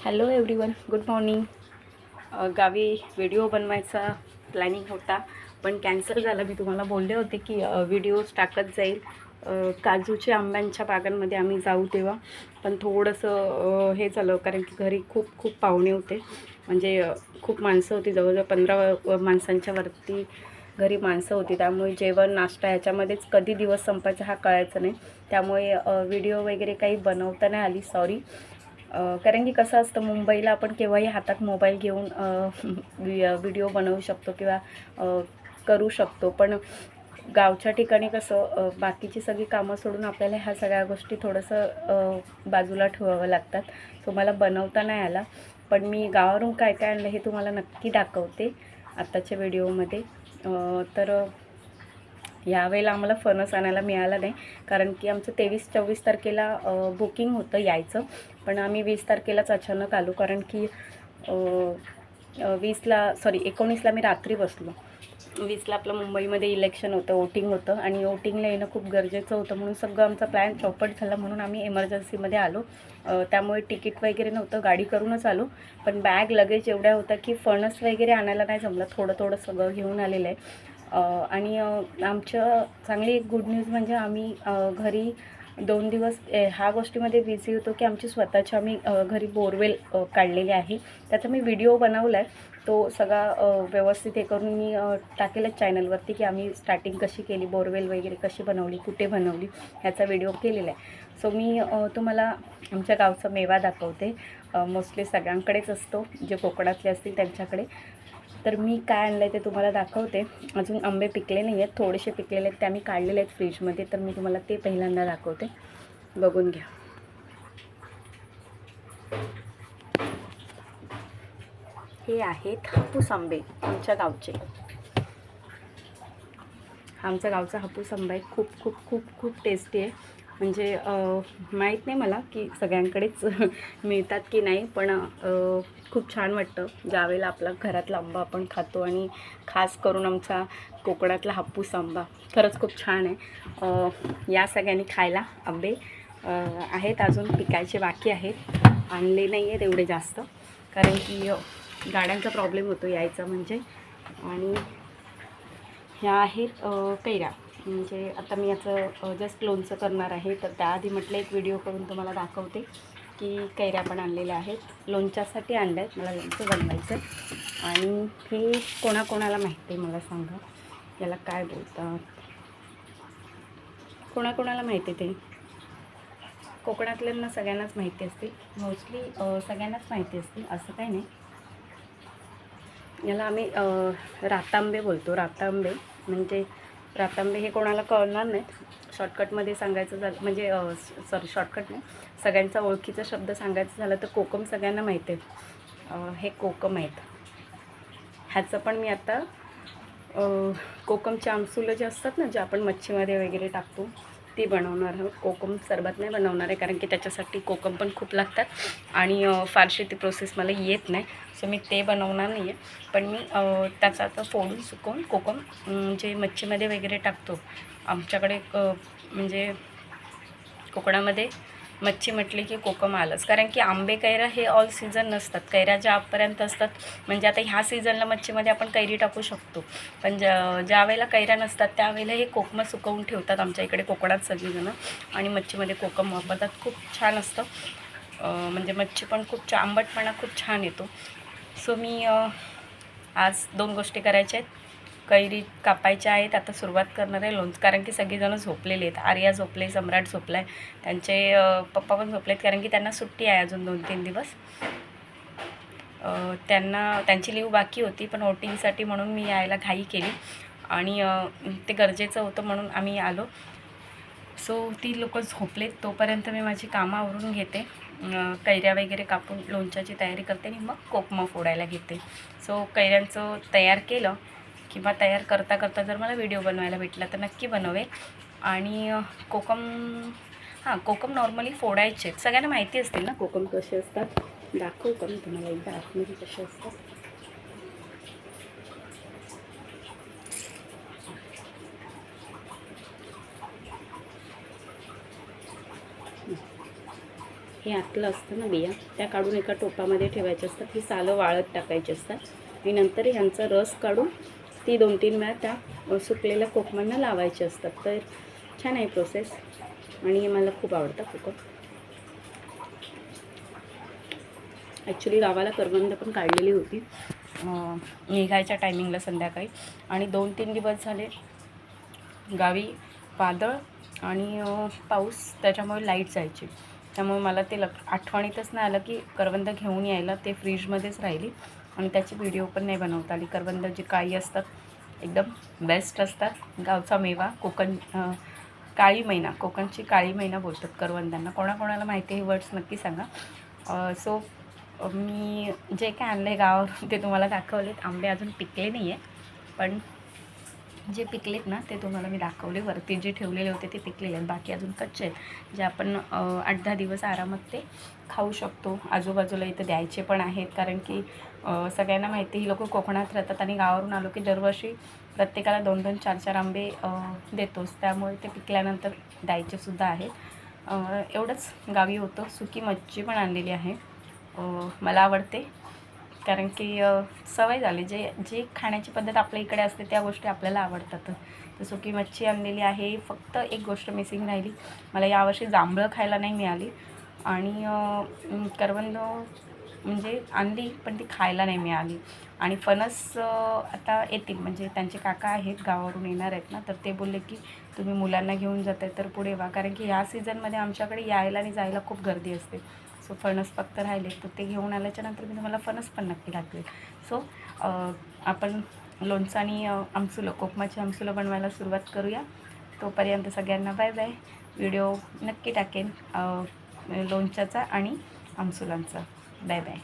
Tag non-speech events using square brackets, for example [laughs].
Hello everyone good morning गावी video बनवायचा planning होता पण कॅन्सल झाला. मी तुम्हाला बोलले होते की व्हिडिओज टाकत जाईल. काजूच्या आंब्यांच्या बागांमध्ये आम्ही जाऊ तेव्हा. पण थोडंसं हे झालं कारण की घरी खूप खूप पाहुणे होते. म्हणजे खूप माणसं होती. जवळजवळ पंधरा माणसांच्या वरती घरी माणसं होती. त्यामुळे जेवण नाश्ता ह्याच्यामध्येच कधी दिवस संपायचा हा कळायचा नाही. त्यामुळे व्हिडिओ वगैरे काही बनवता नाही आली. सॉरी कारण की कसं असतं मुंबईला आपण केव्हाही हातात मोबाईल घेऊन व्हिडिओ बनवू शकतो किंवा करू शकतो. पण गावच्या ठिकाणी कसं बाकीची सगळी कामं सोडून आपल्याला ह्या सगळ्या गोष्टी थोडंसं बाजूला ठेवावं लागतात. सो मला बनवता नाही आला. पण मी गावावरून काय काय आणलं हे तुम्हाला नक्की दाखवते आत्ताच्या व्हिडिओमध्ये. तर यावेळेला आम्हाला फणस आणायला मिळाला नाही. कारण की आमचं तेवीस चोवीस तारखेला बुकिंग होतं यायचं. पण आम्ही वीस तारखेलाच अचानक आलो. कारण की वीसला सॉरी एकोणीसला मी रात्री बसलो. वीसला आपलं मुंबईमध्ये इलेक्शन होतं वोटिंग होतं. आणि वोटिंगला येणं खूप गरजेचं होतं. म्हणून सगळं आमचा प्लॅन चौपट झाला. म्हणून आम्ही इमर्जन्सीमध्ये आलो. त्यामुळे तिकीट वगैरे नव्हतं. गाडी करूनच आलो. पण बॅग लगेज एवढ्या होता की फणस वगैरे आणायला नाही जमलं. थोडं थोडं सगळं घेऊन आलेलं आहे. आणि आमचं चांगली एक गुड न्यूज म्हणजे आम्ही घरी दोन दिवस ए, ह्या गोष्टीमध्ये बिझी होतो की आमची स्वतःची आम्ही घरी बोरवेल काढलेली आहे. त्याचा मी व्हिडिओ बनवला आहे तो सगळा व्यवस्थित हे करून मी टाकेलच चॅनलवरती की आम्ही स्टार्टिंग कशी केली बोरवेल वगैरे कशी बनवली कुठे बनवली ह्याचा व्हिडिओ केलेला आहे. सो मी तुम्हाला आमच्या गावचा मेवा दाखवते. मोस्टली सगळ्यांकडेच असतो. जे कोकणातले असतील त्यांच्याकडे. तर मी काय आणलं आहे ते तुम्हाला दाखवते. अजून आंबे पिकले नाही आहेत थोडेसे पिकलेले आहेत ते आम्ही काढलेले आहेत फ्रीजमध्ये. तर मी तुम्हाला ते पहिल्यांदा दाखवते. बघून घ्या. हे आहेत हापूस आंबे आमच्या गावचे. आमच्या गावचा हापूस आंबा आहे. खूप खूप खूप खूप टेस्टी आहे. म्हणजे माहीत नाही मला की सगळ्यांकडेच [laughs] मिळतात की नाही पण खूप छान वाटतं. ज्यावेळेला आपला घरातला आंबा आपण खातो आणि खास करून आमचा कोकणातला हापूस आंबा. खरंच खूप छान आहे. या सगळ्यांनी खायला आंबे आहेत अजून पिकायचे बाकी आहेत. आणले नाही आहेत एवढे जास्त. कारण की गाड्यांचा प्रॉब्लेम होतो यायचा म्हणजे. आणि ह्या आहेत कैऱ्या. म्हणजे आता मी याचं जस्ट लोणचं करणार आहे. तर त्याआधी म्हटलं एक व्हिडिओ करून तुम्हाला दाखवते की कैऱ्या पण आणलेल्या आहेत. लोणच्यासाठी आणल्या आहेत मला लोणचं बनवायचं आहे आणि हे कोणाकोणाला माहिती आहे मला सांगा. याला काय बोलतात? कोणाकोणाला माहिती आहे ते? कोकणातल्यांना सगळ्यांनाच माहिती असते मोस्टली सगळ्यांनाच माहिती असते असं काही नाही. याला आम्ही रातांबे बोलतो. रातांबे म्हणजे रातांबे हे कोणाला कळणार नाहीत शॉर्टकटमध्ये सांगायचं झालं म्हणजे सॉरी शॉर्टकट नाही. सगळ्यांचा ओळखीचा शब्द सांगायचं झालं तर कोकम सगळ्यांना माहिती आहे. हे कोकम आहेत. ह्याचं पण मी आता कोकमच्या कोकमचे आमसुलं जे असतात ना जे आपण मच्छीमध्ये वगैरे टाकतो ती बनवणार आहोत. कोकम सरबत नाही बनवणार आहे कारण की त्याच्यासाठी कोकम पण खूप लागतात आणि फारशी ती प्रोसेस मला येत नाही. सो मी ते बनवणार नाही आहे पण मी त्याचा आता फोडून सुकवून कोकम जे मच्छीमध्ये वगैरे टाकतो आमच्याकडे अ, म्हणजे कोकणामध्ये मच्छी म्हटली की कोकम आलंच. कारण की आंबे कैरा हे ऑल सीझन नसतात. कैऱ्या ज्या आजपर्यंत असतात म्हणजे आता ह्या सीझनला मच्छीमध्ये आपण कैरी टाकू शकतो. पण ज्या ज्या वेळेला कैऱ्या नसतात त्यावेळेला हे कोकम सुकवून ठेवतात आमच्या इकडे कोकणात सगळीजणं. आणि मच्छीमध्ये कोकम वापरतात. खूप छान असतं. म्हणजे मच्छी पण खूप आंबटपणा खूप छान येतो. सो मी आज दोन गोष्टी करायच्या आहेत. कैरी कापायच्या आहेत आता सुरुवात करणार आहे लोणचं. कारण की सगळीजणं झोपलेले आहेत. आर्या झोपले सम्राट झोपला आहे त्यांचे पप्पा पण झोपलेत. कारण की त्यांना सुट्टी आहे अजून दोन तीन दिवस त्यांना त्यांची लिव बाकी होती पण ओटिंगसाठी म्हणून मी यायला घाई केली. आणि ते गरजेचं होतं म्हणून आम्ही आलो. सो ती लोक झोपलेत. तोपर्यंत मी माझी कामं आवरून घेते. कैऱ्या वगैरे कापून लोणच्याची तयारी करते आणि मग कोकमा फोडायला घेते. सो कैऱ्यांचं तयार केलं. किंवा तयार करता करता जर मला व्हिडिओ बनवायला भेटला तर नक्की बनवेल. आणि कोकम हां कोकम नॉर्मली फोडायचे. सगळ्यांना माहिती असतील ना कोकम कसे असतात? दाखवू का मी तुम्हाला एकदा आतमध्ये कसे असतात? हे हे आतलं असतं ना बिया. त्या काढून एका टोपामध्ये ठेवायच्या असतात. ही सालं वाळत टाकायची असतात. आणि नंतर ह्यांचा रस काढून ती दोन तीन वेळा त्या सुकलेल्या कोकमांना लावायची असतात. तर छान आहे प्रोसेस आणि मला खूप आवडतं कोकम. ॲक्च्युली गावाला करवंद पण काढलेली होती. निघायच्या टायमिंगला संध्याकाळी. आणि दोन तीन दिवस झाले गावी वादळ आणि पाऊस. त्याच्यामुळे लाइट जायची. त्यामुळे मला ते लक आठवणीतच नाही आलं की करवंद घेऊन यायला ते फ्रीजमध्येच राहिली. आणि त्याची व्हिडिओ पण नाही बनवता आली. करवंद जे काळी असतात एकदम बेस्ट असतात. गावचा मेवा कोकण काळी मैना. कोकणची काळी मैना बोलतात करवंदांना कोणाकोणाला माहिती आहे हे वर्ड्स नक्की सांगा. सो मी जे काय आणलं आहे गावावरून ते तुम्हाला दाखवलेत. आंबे अजून पिकले नाही आहे पण जे पिकलेत ना ते तुम्हाला मी दाखवले. वरती जे ठेवलेले होते ते पिकलेले आहेत. बाकी अजून कच्चे आहेत. जे आपण आठ दहा दिवस आरामात ते खाऊ शकतो. आजूबाजूला इथं द्यायचे पण आहेत. कारण की सगळ्यांना माहिती ही लोक कोकणात राहतात आणि गावावरून आलो की दरवर्षी प्रत्येकाला दोन दोन चार चार आंबे देतोच. त्यामुळे ते पिकल्यानंतर द्यायचेसुद्धा आहेत. एवढंच. गावी होतं. सुकी मच्छी पण आणलेली आहे. मला आवडते. कारण की सवय झाली. जे जे खाण्याची पद्धत आपल्या इकडे असते त्या गोष्टी आपल्याला आवडतात. तर सुकी मच्छी आणलेली आहे. फक्त एक गोष्ट मिसिंग राहिली. मला यावर्षी जांभळं खायला नाही मिळाली. आणि करवंद म्हणजे आणली पण ती खायला नाही मिळाली. आणि फणस आता येतील. म्हणजे त्यांचे काका आहेत गावावरून येणार आहेत ना तर ते बोलले की तुम्ही मुलांना घेऊन जात आहे तर पुढे वा. कारण की ह्या सीझनमध्ये आमच्याकडे यायला आणि जायला खूप गर्दी असते. सो फणस फक्त राहिले तर ते घेऊन आल्याच्यानंतर मी तुम्हाला फणस पण नक्की दाखवेल. सो आपण लोणचं आणि आमसुलं कोकमाची आमसुलं बनवायला सुरुवात करूया. तोपर्यंत सगळ्यांना बाय बाय व्हिडिओ नक्की टाकेन लोणच्याचा आणि आमसुलांचा बाय बाय